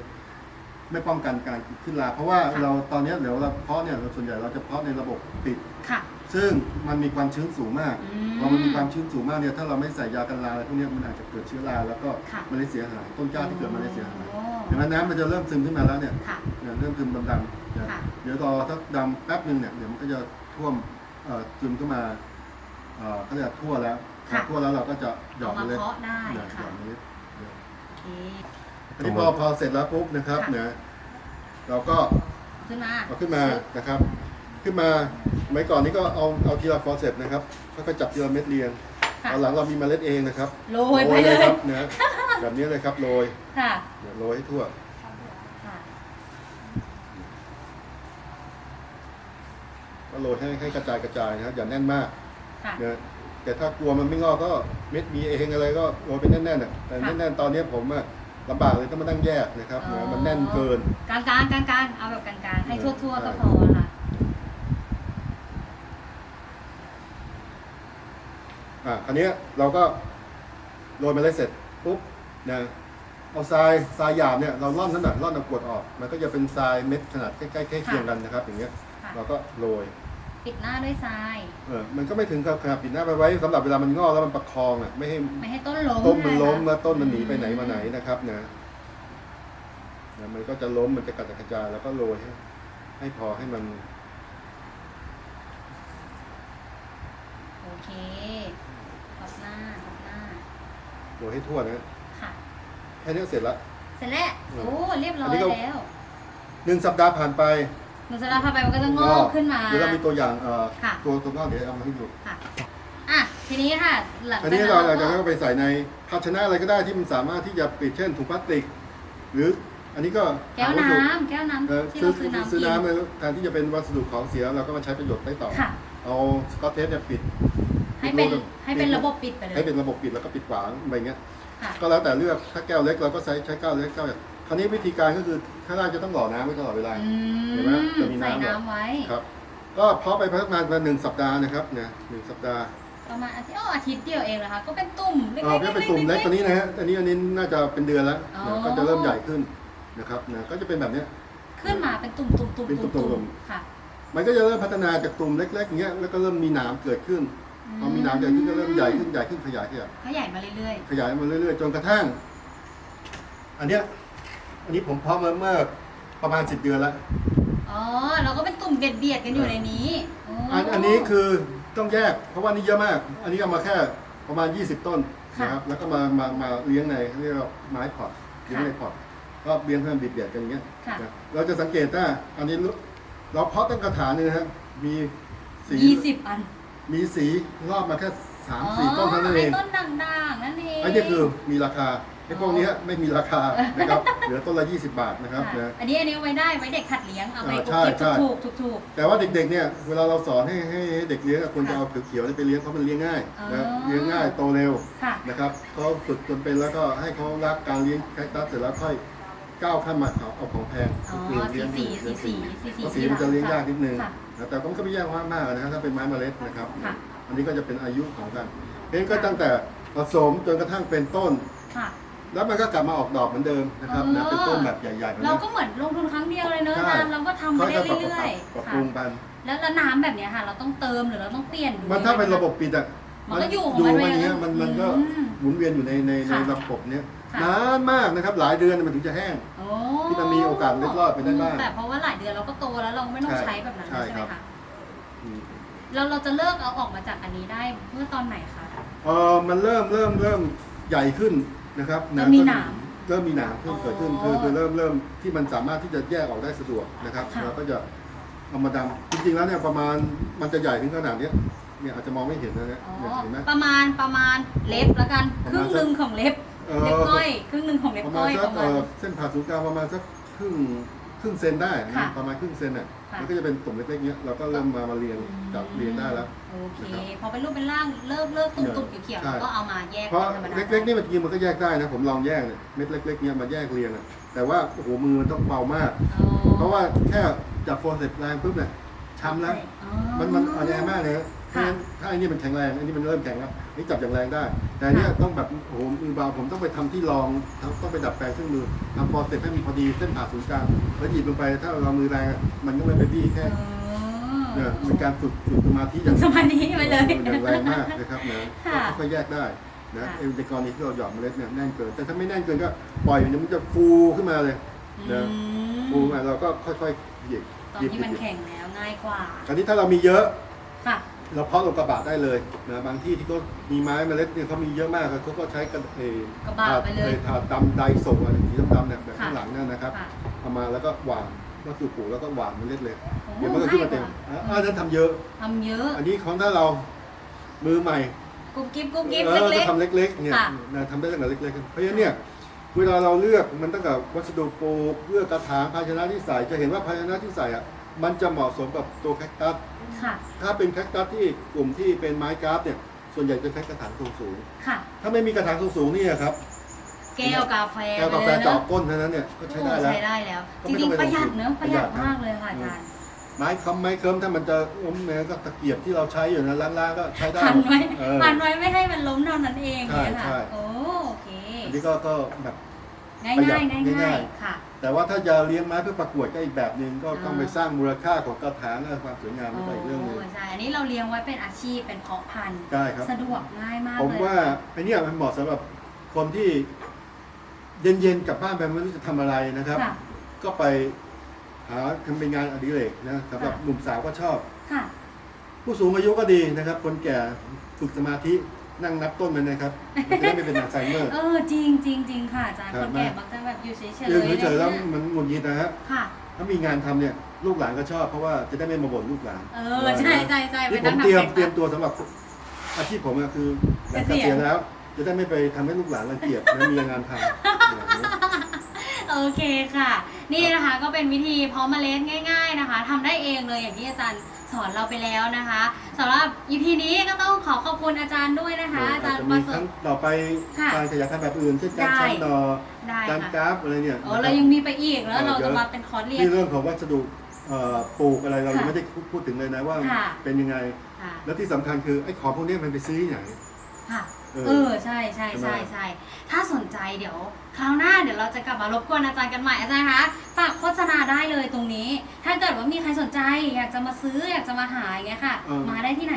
[SPEAKER 2] ไม่ป้องกันการขึ้นราเพราะว่า
[SPEAKER 1] ค่ะ
[SPEAKER 2] เราตอนเนี้ยเดี๋ยวเราเพาะเนี่ยเราส่วนใหญ่เราจะเพาะในระบบปิด
[SPEAKER 1] ค่ะ
[SPEAKER 2] ซึ่งมันมีความชื้นสูงมาก
[SPEAKER 1] อืม
[SPEAKER 2] พอมันมีความชื้นสูงมากเนี่ยถ้าเราไม่ใส่ยากันราอะไรพวกเนี้ยมันอาจจะเกิดเชื้อราแล้วก็
[SPEAKER 1] ค่ะ
[SPEAKER 2] มันเลยเสียหายต้นกล้าที่เกิดมันเลยเสียหาย
[SPEAKER 1] โอ้
[SPEAKER 2] เห็นไหมน้ำมันจะเริ่มซึมขึ้นมาแล้วเนี่ย
[SPEAKER 1] ค่ะ
[SPEAKER 2] เนี่ยเริ่มซึมดำๆเนี่ย
[SPEAKER 1] ค่ะ
[SPEAKER 2] เดี๋ยวรอสักดำแป๊บหนึ่งเนี่ยเดี๋ยวมันก็จะท่วมเอ่อซึมขึ้นมาเอ่อเขาเรียกทั่วแล้วพ
[SPEAKER 1] ค่ะ
[SPEAKER 2] อทั่วแล้วเราก็จะหยอ
[SPEAKER 1] เอา
[SPEAKER 2] ด
[SPEAKER 1] มา
[SPEAKER 2] เมล็ด
[SPEAKER 1] เพาะได้
[SPEAKER 2] เนี่ยหย
[SPEAKER 1] ค่ะ
[SPEAKER 2] อดเมล็ดเนี่ย
[SPEAKER 1] โอเค
[SPEAKER 2] อันนี้พอพอเสร็จแล้วปุ๊บนะครับ
[SPEAKER 1] ค่ะ
[SPEAKER 2] เนี่ยเราก็
[SPEAKER 1] ขึ้นมา
[SPEAKER 2] เอาขึ้นมา
[SPEAKER 1] ซึบ
[SPEAKER 2] นะครับ ขึ้นมาสมัยก่อนนี้ก็เอาเอาทีละฟอร์เซปนะครับแล้วก็จับทีละเม็ดเรียง
[SPEAKER 1] ค่ะ
[SPEAKER 2] ตอนหลังเรามีเมล็ดเองนะครับ
[SPEAKER 1] โรยไปเลย
[SPEAKER 2] ครับนะแบบนี้เลยครับโรย
[SPEAKER 1] ค่ะ
[SPEAKER 2] เนี่ยโรยให้ทั่ว
[SPEAKER 1] ค่ะ
[SPEAKER 2] ก็โรยให้ให้กระจายกระจายนะครับ อย่าแน่นมาก
[SPEAKER 1] ค่ะ
[SPEAKER 2] เนี่ยแต่ถ้ากลัวมันไม่งอกก็เม็ดมีเองอะไรก็โรยเป็นแน่นๆอะแต่
[SPEAKER 1] ค่ะ
[SPEAKER 2] แน่นๆตอนนี้ผมอะลำบากเลยต้องมานั่งแยกนะครับเนี่ยมันแน่นเกิน
[SPEAKER 1] กลางกลางกลางกลางๆเอาแบบกลางกลางๆให้
[SPEAKER 2] เอ
[SPEAKER 1] ทั่
[SPEAKER 2] อ
[SPEAKER 1] วทั่วๆ
[SPEAKER 2] ใช่
[SPEAKER 1] ก็พอค่ะ
[SPEAKER 2] อะคราวเนี้ยเราก็โรยเมล็ดเสร็จปุ๊บนะเอาทรายทรายหยาบเนี่ยเราล่อนนั่นน่ะล่อนเอากรวดออก มันก็จะเป็นทรายเม็ดขนาดใกล้ๆใกล้เคียงกันนะครับ อย่างเงี้ย
[SPEAKER 1] ค่ะ
[SPEAKER 2] เราก็โรย
[SPEAKER 1] ปิดหน้าด้วยทราย
[SPEAKER 2] เออมันก็ไม่ถึงกับขนาดปิดหน้าไปไว้สำหรับเวลามันงอกแล้วมันประคองอะไม่ให้
[SPEAKER 1] ไม่ให้ต้นล้ม
[SPEAKER 2] ต้นมันล้ม
[SPEAKER 1] ใช่ไห
[SPEAKER 2] แล้ว
[SPEAKER 1] คะ
[SPEAKER 2] ต้นมันหนีไปไหนมาไหนนะครับนะนะมันก็จะล้มมันจะกระจัดกระจายแล้วก็โรยให้ให้พอให้มัน
[SPEAKER 1] โอเค ทับหน้าทับหน้า
[SPEAKER 2] โรยให้ทั่วนะ
[SPEAKER 1] ค่ะ
[SPEAKER 2] แค่นี้เสร็จละ
[SPEAKER 1] เสร็จแล้ว
[SPEAKER 2] เออ
[SPEAKER 1] โอ้ เรียบร้อ
[SPEAKER 2] อัน
[SPEAKER 1] ย
[SPEAKER 2] นี้ก็
[SPEAKER 1] แล้ว
[SPEAKER 2] หนึ่งสัปดาห์ผ่านไป
[SPEAKER 1] หนูสลาพาไปมันก็จะงอกขึ้นมา
[SPEAKER 2] เดี๋ยวเรามีตัวอย่างเอ่อ
[SPEAKER 1] ค่ะ
[SPEAKER 2] ตัวตัวงอกเดี๋ยวเอามาให้ดู
[SPEAKER 1] ค่ะ อะ ทีนี้ค่ะ หลัง
[SPEAKER 2] อัน
[SPEAKER 1] จาก
[SPEAKER 2] นี้
[SPEAKER 1] นั้น
[SPEAKER 2] เรา
[SPEAKER 1] เรา
[SPEAKER 2] เราจะ
[SPEAKER 1] ก็
[SPEAKER 2] เอาไปใส่ในภาชนะอะไรก็ได้ที่มันสามารถที่จะปิดเช่นถุงพลาสติก หรืออันนี้ก็
[SPEAKER 1] แก้ว
[SPEAKER 2] หาวัสดุ
[SPEAKER 1] น้ำแก้วน้
[SPEAKER 2] เอ่อำ
[SPEAKER 1] ที่
[SPEAKER 2] ซื้อ
[SPEAKER 1] เราซื้อน้ำ
[SPEAKER 2] ซื้อ
[SPEAKER 1] กิน
[SPEAKER 2] น้ำเลยแทนที่จะเป็นวัสดุของเสียเราก็มาใช้ประโยชน์ได้ต่อ
[SPEAKER 1] ค่ะ
[SPEAKER 2] เอาสกอตเทปเนี่ยปิด
[SPEAKER 1] ให้เป็น
[SPEAKER 2] ปิดรู
[SPEAKER 1] ให้เป็นระบบปิดไปเลย
[SPEAKER 2] ให้เป็นระบบปิดแล้วก็ปิดฝาอะไรเงี้ย
[SPEAKER 1] ค่ะ
[SPEAKER 2] ก็แล้วแต่เลือกถ้าแก้วเล็กเราก็ใช้ใช้แก้วเล็กแก้วขคราวนี้วิธีการก็คือข้างล่างจะต้องหล่อน้ำไว้ตลอดเวลา
[SPEAKER 1] อื
[SPEAKER 2] เห็นไหมจะมี
[SPEAKER 1] ใส่
[SPEAKER 2] น้ำ
[SPEAKER 1] น้ำไว้
[SPEAKER 2] ครับ ก็เพาะไปประมาณหนึ่งสัปดาห์นะครับเนี่ยหนึ่งสัปดาห์
[SPEAKER 1] ประมาณอาทิตย์อ๋ออาทิตย์เดียวเองเหรอคะ ก็เป็นตุ่มเล็ก
[SPEAKER 2] เออ
[SPEAKER 1] ๆ
[SPEAKER 2] ก็เป็นตุ่มเล็กตัวนี้นะฮะอันนี้อันนี้น่าจะเป็นเดือนแล้ว
[SPEAKER 1] อ๋อ
[SPEAKER 2] นะก็จะเริ่มใหญ่ขึ้นนะครับนะก็จะเป็นแบบเนี้ย
[SPEAKER 1] ขึ้นมาเป็นตุ่มตุ่มตุ่ม
[SPEAKER 2] เป็นตุ่
[SPEAKER 1] ตุ่
[SPEAKER 2] ม
[SPEAKER 1] ม
[SPEAKER 2] ๆ
[SPEAKER 1] ตุ่มค่ะ
[SPEAKER 2] มันก็จะเริ่มพัฒนาจากตุ่มเล็กๆอย่างเงี้ยแล้วก็เริ่มมีหนามเกิดขึ้น พอมีหนามเกิดขึ้นก็เริ่มใหญ่ขึ้นใหญ่ขึ้นขยายขยาย
[SPEAKER 1] ขยายมาเรื่อย
[SPEAKER 2] ขยายมาเรื่อยๆ จนกระทั่ง อันเนี้ยอันนี้ผมเพาะมาเมื่อประมาณสิบเดือนแล้ว
[SPEAKER 1] ๆ อ๋อ เราก็เป็นตุ่มเบียดเบียดๆกันอยู่ในนี้โอั
[SPEAKER 2] นอันนี้คือต้องแยก เพราะว่านี่เยอะมาก อันนี้เอามาแค่ประมาณ 20 ต้นนะครับแล้วก็มามามาเลี้ยงในเรียกว่าไม้พอตเลี้ยงในพอตก็เลี้ยงเพิ่มบิดเบียดกันอย่างเงี้ย
[SPEAKER 1] ค่ะ
[SPEAKER 2] นะเราจะสังเกตว่าอันนี้เราเพาะตั้งกระถางนึงนะฮะมีสี
[SPEAKER 1] ยี่สิบอัน
[SPEAKER 2] มีสีรอบมาแค่สามสี่ต้นเท่านั้นเอง
[SPEAKER 1] ไต้นด่างๆนั่นเอง
[SPEAKER 2] อันนี้คือมีราคาไอ้พวกเนี้ยไม่มีราคานะครับเหลือต้นละ 20 บาทนะครับ
[SPEAKER 1] ค่ะ
[SPEAKER 2] นะ
[SPEAKER 1] อันนี้อันนี้เอาไว้ได้ไว้เด็กหัดเลี้ยงเอาไป
[SPEAKER 2] อ่า
[SPEAKER 1] กุ๊
[SPEAKER 2] ใช่
[SPEAKER 1] กกิ๊บ
[SPEAKER 2] ใช่
[SPEAKER 1] ถูกถูกถูก
[SPEAKER 2] แต่ว่าเด็กๆเนี่ยเวลาเราสอนให้ให้ให้เด็กเลี้ยงอะควรจะเอาเขียวๆนี่ไปเลี้ยงเพราะมันเลี้ยงง่ายนะ
[SPEAKER 1] อ๋อ
[SPEAKER 2] เลี้ยงง่ายโตเร็ว
[SPEAKER 1] ค่ะ
[SPEAKER 2] นะครับเขาฝึกจนเป็นแล้วก็ให้เขารักการเลี้ยงแคคตัสเสร็จแล้วค่อยก้าวขั้นมาเอาเอาของแพง
[SPEAKER 1] อ๋อ
[SPEAKER 2] ก็คือเลี้ยง
[SPEAKER 1] สีสีสีสีสี
[SPEAKER 2] เพราะสีมันจะเลี้ยงยากนิดนึง
[SPEAKER 1] ค่ะ
[SPEAKER 2] นะ แต่ก็มันก็ไม่ยากมากๆนะครับถ้าเป็นไม้เมล็ดนะครับ
[SPEAKER 1] ค่ะ
[SPEAKER 2] อันนี้ก็จะเป็นอายุของกันเพราะฉะนั้นก็ตั้งแต่ผสมจนกระทั่งเป็นต้น
[SPEAKER 1] ค่ะ
[SPEAKER 2] แล้วมันก็กลับมาออกดอกเหมือนเดิมนะครับนะเป็นต้นแบบใหญ่ๆแบบ
[SPEAKER 1] เรา
[SPEAKER 2] นี้
[SPEAKER 1] ก็เหมือนลงทุนครั้งเดียวเลยเนอะ
[SPEAKER 2] ใช่
[SPEAKER 1] อาจารย์เราก็ทำไป
[SPEAKER 2] ค่อย
[SPEAKER 1] ได้
[SPEAKER 2] ๆปรับ
[SPEAKER 1] เรื่อย
[SPEAKER 2] ปรับ
[SPEAKER 1] ๆค่ะ
[SPEAKER 2] ปรุงไป
[SPEAKER 1] แล้วแล้วน้ำแบบเนี้ยค่ะ เราต้องเติมหรือเราต้องเปลี่ยนดู
[SPEAKER 2] มันถ้าเป็น
[SPEAKER 1] ไหคะ
[SPEAKER 2] ระบบปิดอะ
[SPEAKER 1] มันก็อยู่ของ
[SPEAKER 2] อยู่
[SPEAKER 1] มัน
[SPEAKER 2] มันอย่างเงี้ย
[SPEAKER 1] เอง
[SPEAKER 2] มันมันก็
[SPEAKER 1] อืม
[SPEAKER 2] หมุนเวียนอยู่ในในใน
[SPEAKER 1] ค่ะ
[SPEAKER 2] ระบบเนี้ย
[SPEAKER 1] ค่ะ
[SPEAKER 2] นานมากนะครับ หลายเดือนมันถึงจะแห้ง
[SPEAKER 1] โอ้
[SPEAKER 2] ที่มันมีโอกาสเล็ดรอดไปได้บ้าง
[SPEAKER 1] แต่เพราะว่าหลายเดือนเราก็โตแล้วเราไม่ต้อง
[SPEAKER 2] ใช่
[SPEAKER 1] ใช้แบบนั้น
[SPEAKER 2] ใช่
[SPEAKER 1] ใช่ไหม
[SPEAKER 2] ครั
[SPEAKER 1] คะ
[SPEAKER 2] บอืม
[SPEAKER 1] เราเราจะเลิกเอาออกมาจากอันนี้ได้เมื่อตอนไหนคะ
[SPEAKER 2] เออมันเริ่มเริ่มเริ่มใหญ่ขึ้นนะครับ
[SPEAKER 1] เริ่มมีหนาม
[SPEAKER 2] เริ่มมีหนามขึ้น
[SPEAKER 1] อ๋อ
[SPEAKER 2] เกิดขึ้นคือคือเริ่มเริ่มที่มันสามารถที่จะแยกออกได้สะดวกนะครับ
[SPEAKER 1] ค่ะ
[SPEAKER 2] เราก็จะเอามาดำจริงๆแล้วเนี่ยประมาณมันจะใหญ่ถึงขนาดเนี้ยเนี่ยอาจจะมองไม่เห็นนะเนี่ย
[SPEAKER 1] อ๋อ
[SPEAKER 2] เนี่ยเห็นไหม
[SPEAKER 1] ประมาณประมาณเล็บแล้วกัน
[SPEAKER 2] ประ
[SPEAKER 1] ค
[SPEAKER 2] มาณ
[SPEAKER 1] รึ่งหนึ่งของเล็บ
[SPEAKER 2] เอ่อ
[SPEAKER 1] เล็บก้อยครึ่งหนึ่งของเล็บ
[SPEAKER 2] ประ
[SPEAKER 1] ก้
[SPEAKER 2] มา
[SPEAKER 1] อ
[SPEAKER 2] ณ
[SPEAKER 1] ย
[SPEAKER 2] สั
[SPEAKER 1] ป
[SPEAKER 2] ก
[SPEAKER 1] ระ
[SPEAKER 2] เอ่
[SPEAKER 1] มาณ
[SPEAKER 2] อเส้นผ่าศูนย์กลางประมาณสักครึ่งครึ่งเซนได้นะ
[SPEAKER 1] ค่ะ
[SPEAKER 2] ประมาณครึ่งเซนอะ
[SPEAKER 1] ค่ะ
[SPEAKER 2] มันก็จะเป็นตุ่มเล็กๆเนี้ยเราก็เริ่มมามาเรียงจับเรียงได้แล้ว
[SPEAKER 1] โอเค
[SPEAKER 2] นะครับ
[SPEAKER 1] พอเป็นรูปเป็นร่างเลิกเลิกตุ่มตุ่มเขียว
[SPEAKER 2] ใช่
[SPEAKER 1] ๆเราก็เอามาแยก
[SPEAKER 2] เพราะ
[SPEAKER 1] ป็นธรรมดา
[SPEAKER 2] เล็กๆนี่มันจริงๆมันก็แยกได้นะผมลองแยกเนี่ยเม็ดเล็กๆเนี่ยมาแยกเรียงอะแต่ว่าโอ้โหมือมันต้องเบามาก
[SPEAKER 1] อ๋อ
[SPEAKER 2] เพราะว่าแค่จับโฟร์เสร็จแรงปุ๊บเนี่ยช้ำแล้ว
[SPEAKER 1] อ๋อ
[SPEAKER 2] มันมันอ่อนแอมากเลยนะ เพราะฉะนั้นถ้าอันนี้มันแข็งแรงอันนี้มันเริ่มแข็งแล้วนี่จับอย่างแรงได้ แต่อันเนี้ยต้องแบบโอ้โหมือเบาผมต้องไปทำที่รองต้องไปดัดแปลงเครื่องมือทำฟอร์เสร็จให้มันพอดีเส้นผ่าศูนย์กลางแล้วหยิบลงไปถ้าเรามือแรงอะมันก็ไม่ไปบี้แค่
[SPEAKER 1] อ๋อ
[SPEAKER 2] เนี่ยเป็นการฝึกฝึกสมาธิอย่าง
[SPEAKER 1] สมาธิไปเลย
[SPEAKER 2] อย่างแรงมากนะครับนะ
[SPEAKER 1] ค่ะ
[SPEAKER 2] ก็ค่อยๆแยกได้นะ
[SPEAKER 1] ค่ะ
[SPEAKER 2] เอ็นในกรณีที่เราหยอดเมล็ดเนี่ยแน่นเกิน แต่ถ้าไม่แน่นเกินก็ปล่อยเดี๋ยวมันจะฟูขึ้นมาเลย
[SPEAKER 1] อื
[SPEAKER 2] นะ
[SPEAKER 1] ม
[SPEAKER 2] ฟูมาเราก็ค่อยๆหยิบ
[SPEAKER 1] ตอน
[SPEAKER 2] หยิบ
[SPEAKER 1] ที่มัน
[SPEAKER 2] หยิบ
[SPEAKER 1] แข็งแล้วง่ายกว่า
[SPEAKER 2] คราวนี้ถ้าเรามีเยอะ
[SPEAKER 1] ค่ะ
[SPEAKER 2] เราเพาะลงกระบะได้เลยนะบางที่ที่เขามีไม้เมล็ดเนี่ยเขามีเยอะมากเขาก็ใช้กระเอ่อก
[SPEAKER 1] ระบะไปเลย
[SPEAKER 2] ถาดดำไดส่งอะไรสีดำๆเนี่ยแบบข้างหลังเนี่ยนะครับ
[SPEAKER 1] ค่ะ
[SPEAKER 2] เอามาแล้วก็หว่านก็คือปลูกแล้วก็หว่านเมล็ดเลย
[SPEAKER 1] โอ้
[SPEAKER 2] เดี๋ยวมันก็ขึ้นมาเต็ม
[SPEAKER 1] ง่ายกว่า
[SPEAKER 2] อ่าอันนั้นทำเยอะ
[SPEAKER 1] ทำเยอะ
[SPEAKER 2] อันนี้ของถ้าเรามือใหม่
[SPEAKER 1] กุ๊บกิ๊บกุ๊บกิ๊บ
[SPEAKER 2] เออ
[SPEAKER 1] เล็ก
[SPEAKER 2] จะทำเล็กๆเนี่ย
[SPEAKER 1] ค่ะ
[SPEAKER 2] นะทำได้ตั้งแต่เล็กๆเพราะฉะนั้นเนี่ยเวลาเราเลือกมันตั้งแต่วัสดุปลูกเลือกกระถางภาชนะที่ใส่จะเห็นว่าภาชนะที่ใส่อะ มันจะเหมาะสมกับตัวแคคตัส
[SPEAKER 1] ๆค่ะ
[SPEAKER 2] ถ้าเป็นแคคตัสที่กลุ่มที่เป็นไม้กราฟเนี่ย ส่วนใหญ่จะใช้กระถางสูง
[SPEAKER 1] ค่ะ
[SPEAKER 2] ๆถ้าไม่มีกระถางสูงๆนี่ครับ
[SPEAKER 1] แก้วกาแฟ
[SPEAKER 2] แก้วกาแฟ
[SPEAKER 1] ไปลย
[SPEAKER 2] เจาะก้นเท่านั้นเนี่ยก็ใช้ได้
[SPEAKER 1] โอ้
[SPEAKER 2] แล้ว
[SPEAKER 1] ใช้ได้แล้ว
[SPEAKER 2] ก็
[SPEAKER 1] จ
[SPEAKER 2] ไม่
[SPEAKER 1] ริ
[SPEAKER 2] ต้องง
[SPEAKER 1] ๆ
[SPEAKER 2] ไป
[SPEAKER 1] ประหยัด
[SPEAKER 2] ลงทุน
[SPEAKER 1] เนอะประหยัด
[SPEAKER 2] ประหยัด
[SPEAKER 1] มากเลยค่ะอาจารย์
[SPEAKER 2] ไม้ค้ำไม้เคิมถ้ามันจะล้มเนี่ยก็ตะเกียบที่เราใช้อยู่นะล้างๆก็ใช้ได้
[SPEAKER 1] พันไว้
[SPEAKER 2] เออ
[SPEAKER 1] พันไว้ไม่ให้มันล้มเท่านั้นเอง
[SPEAKER 2] ใช่
[SPEAKER 1] เนี่ย
[SPEAKER 2] ใช่
[SPEAKER 1] ค่ะโอ้โอเค
[SPEAKER 2] อันนี้ก็ก็แบบ
[SPEAKER 1] ง่าย
[SPEAKER 2] ประหยั
[SPEAKER 1] ง่า
[SPEAKER 2] ด
[SPEAKER 1] ยง่าย
[SPEAKER 2] ง่า
[SPEAKER 1] ง่ายยค่ะ
[SPEAKER 2] แต่ว่าถ้าจะเลี้ยงไม้เพื่อประกวดก็อีกแบบหนึ่งก็ต้อง
[SPEAKER 1] อ่า
[SPEAKER 2] ไปสร้างมูลค่าของกระถางและความสวยงามนี่ก็อีกเรื่องหนึง
[SPEAKER 1] โใช่อันนี้เราเลี้ยงไว้เป็นอาชีพเป็นเพาะพันธุ์
[SPEAKER 2] ได้ครับ
[SPEAKER 1] สะดวกง่ายมาก
[SPEAKER 2] ผม
[SPEAKER 1] เลย
[SPEAKER 2] ว่าไอ้เนี่ยมันเหมาะสำหรับคนที่เย็นๆกลับบ้านไปไม่รู้จะทำอะไรนะครับ
[SPEAKER 1] ค่ะ
[SPEAKER 2] ก็ไปหาทำเป็นงานอดิเรกนะสำหรับ
[SPEAKER 1] ค่ะ
[SPEAKER 2] หนุ่มสาวก็ชอบ
[SPEAKER 1] ค่ะ
[SPEAKER 2] ผู้สูงอายุก็ดีนะครับ คนแก่ฝึกสมาธิ นั่งนับต้นมันนะครับมันจะได้ไม่เป็นอัลไซเมอร์
[SPEAKER 1] เออจริงจริงจริงค่ะอาจารย์
[SPEAKER 2] ครั
[SPEAKER 1] ค
[SPEAKER 2] บ
[SPEAKER 1] นแก่บางทีแบบอยู่เฉยๆ
[SPEAKER 2] ยืนเฉยๆแล้ว
[SPEAKER 1] นี่
[SPEAKER 2] มันหงุดหงิดนะฮะ
[SPEAKER 1] ค่ะ
[SPEAKER 2] ถ้ามีงานทำเนี่ยลูกหลานก็ชอบเพราะว่าจะได้ไม่มาบ่นลูกหลาน
[SPEAKER 1] เออใช่ใช่ใช่ไป
[SPEAKER 2] นี่ผ
[SPEAKER 1] นั่
[SPEAKER 2] ม
[SPEAKER 1] ง
[SPEAKER 2] เตรียม
[SPEAKER 1] ทำ
[SPEAKER 2] เตรียมตัวสำหรับอาชีพผมอะคือหลังเกษียณแล้ว จะได้ไม่ไปทำให้ลูกหลานรังเกียจและมีงานทำ
[SPEAKER 1] โอเคค่ะ นี่นะคะก็เป็นวิธีเพาะเมล็ดง่าย ๆนะคะทำได้เองเลยอย่างที่อาจารย์ สอนเราไปแล้วนะคะสำหรับ EP นี้ก็ต้องขอขอบคุณอาจารย์ด้วยนะคะ อาจารย์
[SPEAKER 2] จะ
[SPEAKER 1] ป
[SPEAKER 2] มี
[SPEAKER 1] ระเส
[SPEAKER 2] ค
[SPEAKER 1] ริ
[SPEAKER 2] รั้
[SPEAKER 1] ฐ
[SPEAKER 2] งต่อไป
[SPEAKER 1] ค่ะ
[SPEAKER 2] การขยายพันธุ์แบบอื่นเช่นการ
[SPEAKER 1] ได้
[SPEAKER 2] ชั้นนอ
[SPEAKER 1] ได้
[SPEAKER 2] การ
[SPEAKER 1] ค่ะ
[SPEAKER 2] กราฟอะไรเนี่ย
[SPEAKER 1] โอ้
[SPEAKER 2] นะค
[SPEAKER 1] เรา
[SPEAKER 2] รับ
[SPEAKER 1] ยังมีไปอีกแล้ว
[SPEAKER 2] เออ
[SPEAKER 1] เรา
[SPEAKER 2] เย
[SPEAKER 1] จะ
[SPEAKER 2] อะ
[SPEAKER 1] มาเป็นคอร์สเรียน
[SPEAKER 2] นี่เรื่องของวัสดุเอ่อปลูกอะไรเรา
[SPEAKER 1] ค่ะ
[SPEAKER 2] ยังไม่ได้พูดถึงเลยนะว่า
[SPEAKER 1] ค่ะ
[SPEAKER 2] เป็นยังไง
[SPEAKER 1] ค่ะ
[SPEAKER 2] และที่สำคัญคือไอ้ของพวกนี้มันไปซื้อที่ไหน
[SPEAKER 1] ค่ะ
[SPEAKER 2] เออ
[SPEAKER 1] เออใช่ใช่ใช่
[SPEAKER 2] ใช่ไหม
[SPEAKER 1] ใช่ถ้าสนใจเดี๋ยว คราวหน้าเดี๋ยวเราจะกลับมารบกวนอาจารย์กันใหม่อาจารย์คะฝากโฆษณาได้เลยตรงนี้ ถ้าเกิดว่ามีใครสนใจ อยากจะมาซื้ออยากจะมาหาอย่างเงี้ยค่ะมาได้ที่ไหน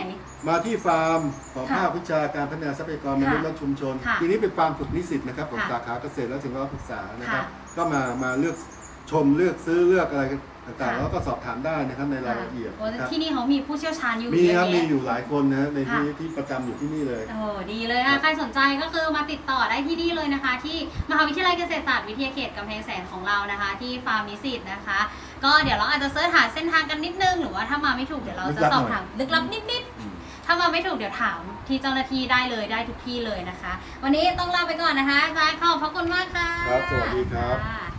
[SPEAKER 2] มาที่ฟาร์มของ
[SPEAKER 1] ค่ะ
[SPEAKER 2] ภาควิชาการพัฒนาทรัพยากรมนุษย์
[SPEAKER 1] ค่ะ
[SPEAKER 2] และชุมชน
[SPEAKER 1] ค่ะ
[SPEAKER 2] ทีนี้เป็นฟาร์มฝึกนิสิตนะครับของ
[SPEAKER 1] ค่ะ
[SPEAKER 2] สาขาเกษตรและสิ่งแวดล้อมศึกษานะครับ
[SPEAKER 1] ค่ะ
[SPEAKER 2] ก็มามาเลือกชมเลือกซื้อเลือกอะไร ต่าง
[SPEAKER 1] ค่ะ
[SPEAKER 2] ๆแล้วก็สอบถามได้นะครับในรายละเอียด
[SPEAKER 1] โอ้
[SPEAKER 2] นะครับ
[SPEAKER 1] ที่นี่เขามีผู้เชี่ยวชาญอยู่
[SPEAKER 2] มี
[SPEAKER 1] เย
[SPEAKER 2] ครับ
[SPEAKER 1] อะ
[SPEAKER 2] มี
[SPEAKER 1] แยะ
[SPEAKER 2] อยู่หลายคนนะในที่
[SPEAKER 1] ค่ะ
[SPEAKER 2] ที่ประจำอยู่ที่นี่เลย
[SPEAKER 1] โอ้ดีเลยอะ ใครสนใจก็คือมาติดต่อได้ที่นี่เลยนะคะ ที่มหาวิทยาลัยเกษตรศาสตร์วิทยาเขตกำแพงแสนของเรานะคะ ที่ฟาร์มนิสิตนะคะ ก็เดี๋ยวเราอาจจะเสิร์ชหาเส้นทางกันนิดนึง หรือว่าถ้ามาไม่ถูกเดี๋ยวเราจะสอบถามลึกลับนิดๆถ้ามาไม่ถูกเดี๋ยวถามที่เจ้าหน้าที่ได้เลยได้ทุกที่เลยนะคะ วันนี้ต้องลาไปก่อนนะคะอาจารย์ขอบพระคุณมากค่ะ
[SPEAKER 2] ครับสวัสดีครับ
[SPEAKER 1] ค่ะ